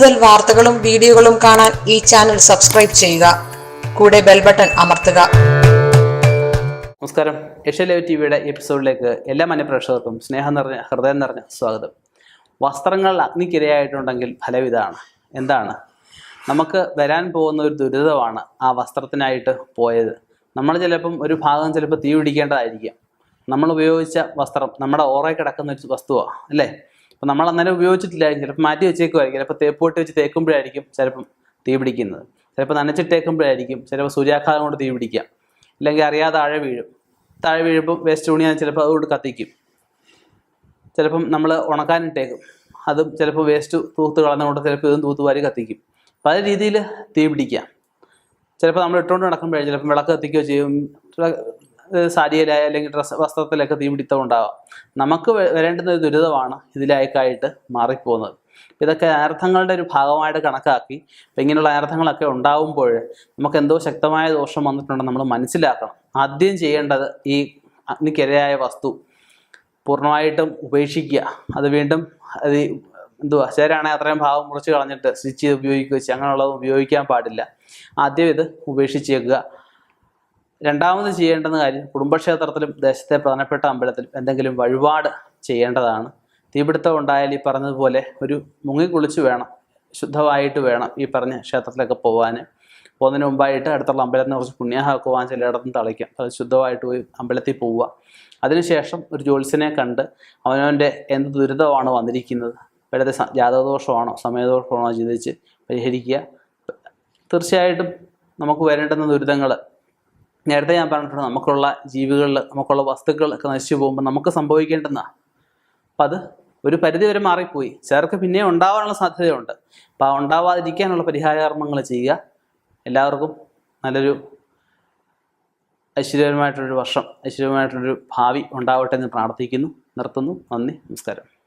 കൂടുതൽ വാർത്തകളും വീഡിയോകളും കാണാൻ ഈ ചാനൽ സബ്സ്ക്രൈബ് ചെയ്യുക. കൂടെ ബെൽ ബട്ടൺ അമർത്തുക. നമസ്കാരം. ഏഷ്യ ലൈവ് ടി വിയുടെ എപ്പിസോഡിലേക്ക് എല്ലാ മനഃപ്രേക്ഷകർക്കും സ്നേഹം നിറഞ്ഞ ഹൃദയം നിറഞ്ഞ സ്വാഗതം. വസ്ത്രങ്ങൾ അഗ്നിക്കിരയായിട്ടുണ്ടെങ്കിൽ ഫലം ഇതാണ് എന്താണ്? നമുക്ക് വരാൻ പോകുന്ന ഒരു ദുരിതമാണ് ആ വസ്ത്രത്തിനായിട്ട് പോയത്. നമ്മൾ ചിലപ്പം ഒരു ഭാഗം ചിലപ്പോൾ തീ പിടിക്കേണ്ടതായിരിക്കാം. നമ്മൾ ഉപയോഗിച്ച വസ്ത്രം നമ്മുടെ ഓറയിൽ കിടക്കുന്ന ഒരു വസ്തുവാണ് അല്ലേ? അപ്പം നമ്മൾ അന്നേരം ഉപയോഗിച്ചിട്ടില്ലായിരിക്കും. ചിലപ്പോൾ മാറ്റി വെച്ചേക്കുമായിരിക്കും ചിലപ്പോൾ തേപ്പോട്ട് വെച്ച് തേക്കുമ്പോഴായിരിക്കും ചിലപ്പം തീ പിടിക്കുന്നത്. ചിലപ്പോൾ നനച്ചിട്ടേക്കുമ്പോഴായിരിക്കും. ചിലപ്പോൾ സൂര്യാഘാതം കൊണ്ട് തീ പിടിക്കാം. ഇല്ലെങ്കിൽ അറിയാതെ താഴെ വീഴും. താഴെ വീഴുമ്പോൾ വേസ്റ്റ് തുണിയാൽ ചിലപ്പോൾ അതുകൊണ്ട് കത്തിക്കും. ചിലപ്പം നമ്മൾ ഉണക്കാനിട്ടേക്കും. അതും ചിലപ്പോൾ വേസ്റ്റ് തൂത്ത് കളഞ്ഞുകൊണ്ട് ചിലപ്പോൾ ഇതും തൂത്തുവാരി കത്തിക്കും. പല രീതിയിൽ തീ പിടിക്കാം. ചിലപ്പോൾ നമ്മൾ ഇട്ടുകൊണ്ട് നടക്കുമ്പോഴേ ചിലപ്പോൾ വിളക്ക് കത്തിക്കുകയോ ചെയ്യും. സാരിയിലായ അല്ലെങ്കിൽ ഡ്രസ് വസ്ത്രത്തിലൊക്കെ തീ പിടിത്തം ഉണ്ടാവാം നമുക്ക് വരേണ്ടുന്ന ഒരു ദുരിതമാണ് ഇതിലേക്കായിട്ട് മാറിപ്പോകുന്നത്. ഇതൊക്കെ അനർത്ഥങ്ങളുടെ ഒരു ഭാഗമായിട്ട് കണക്കാക്കി ഇപ്പം ഇങ്ങനെയുള്ള അനർത്ഥങ്ങളൊക്കെ ഉണ്ടാവുമ്പോൾ നമുക്ക് എന്തോ ശക്തമായ ദോഷം വന്നിട്ടുണ്ടെന്ന് നമ്മൾ മനസ്സിലാക്കണം. ആദ്യം ചെയ്യേണ്ടത് ഈ അഗ്നിക്കിരയായ വസ്തു പൂർണമായിട്ടും ഉപേക്ഷിക്കുക. അത് വീണ്ടും അത് എന്തുവാ ചേരാണെങ്കിൽ അത്രയും ഭാഗം മുറിച്ച് കളഞ്ഞിട്ട് സ്റ്റിച്ച് ചെയ്ത് ഉപയോഗിക്കുക അങ്ങനെയുള്ളത് ഉപയോഗിക്കാൻ പാടില്ല. ആദ്യം ഇത് ഉപേക്ഷിച്ചേക്കുക. രണ്ടാമത് ചെയ്യേണ്ടുന്ന കാര്യം കുടുംബക്ഷേത്രത്തിലും ദേശത്തെ പ്രധാനപ്പെട്ട അമ്പലത്തിലും എന്തെങ്കിലും വഴിപാട് ചെയ്യേണ്ടതാണ്. തീപിടുത്തം ഉണ്ടായാൽ ഈ പറഞ്ഞതുപോലെ ഒരു മുങ്ങി കുളിച്ച് വേണം ശുദ്ധമായിട്ട് വേണം ഈ പറഞ്ഞ ക്ഷേത്രത്തിലൊക്കെ പോകാൻ പോകുന്നതിന് മുമ്പായിട്ട് അടുത്തുള്ള അമ്പലത്തിനെ കുറച്ച് പുണ്യാഹാക്കുവാൻ ചിലയിടത്തും തളിക്കാം. അത് ശുദ്ധമായിട്ട് പോയി അമ്പലത്തിൽ പോവുക. അതിനുശേഷം ഒരു ജ്യോത്സ്യനെ കണ്ട് അവനവന്റെ എന്ത് ദുരിതമാണ് വന്നിരിക്കുന്നത്? ഇവിടുത്തെ സ- ജാതകദോഷമാണോ സമയദോഷമാണോ ചിന്തിച്ച് പരിഹരിക്കുക. തീർച്ചയായിട്ടും നമുക്ക് വരേണ്ടുന്ന ദുരിതങ്ങൾ നേരത്തെ ഞാൻ പറഞ്ഞിട്ടുണ്ട് നമുക്കുള്ള ജീവികളിൽ നമുക്കുള്ള വസ്തുക്കളൊക്കെ നശിച്ചു പോകുമ്പോൾ നമുക്ക് സംഭവിക്കേണ്ടുന്ന അപ്പം അത് ഒരു പരിധി വരെ മാറിപ്പോയി. ചിലർക്ക് പിന്നെ ഉണ്ടാവാനുള്ള സാധ്യതയുണ്ട്. അപ്പം ആ ഉണ്ടാവാതിരിക്കാനുള്ള പരിഹാരകർമ്മങ്ങൾ ചെയ്യുക എല്ലാവർക്കും നല്ലൊരു ഐശ്വര്യപരമായിട്ടൊരു വർഷം ഐശ്വര്യപരമായിട്ടൊരു ഭാവി ഉണ്ടാവട്ടെ എന്ന് പ്രാർത്ഥിക്കുന്നു നിർത്തുന്നു. നന്ദി നമസ്കാരം.